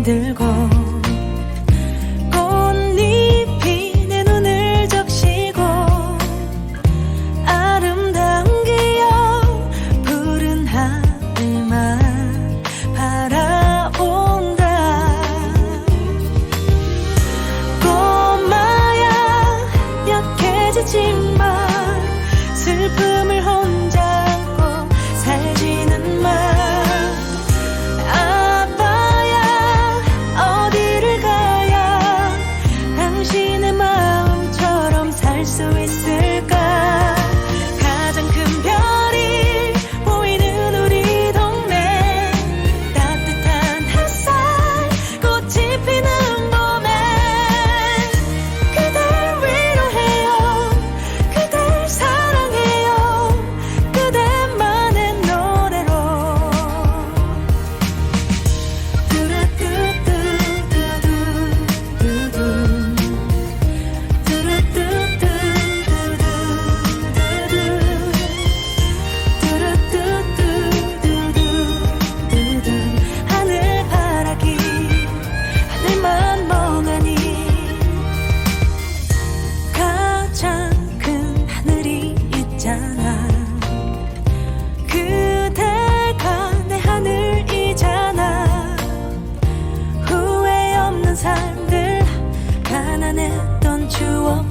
흔들고 꽃잎이 내 눈을 적시고 아름다운 기억 푸른 하늘만 바라온다. 꼬마야 약해지지만 슬픔을 허 가난했던 추억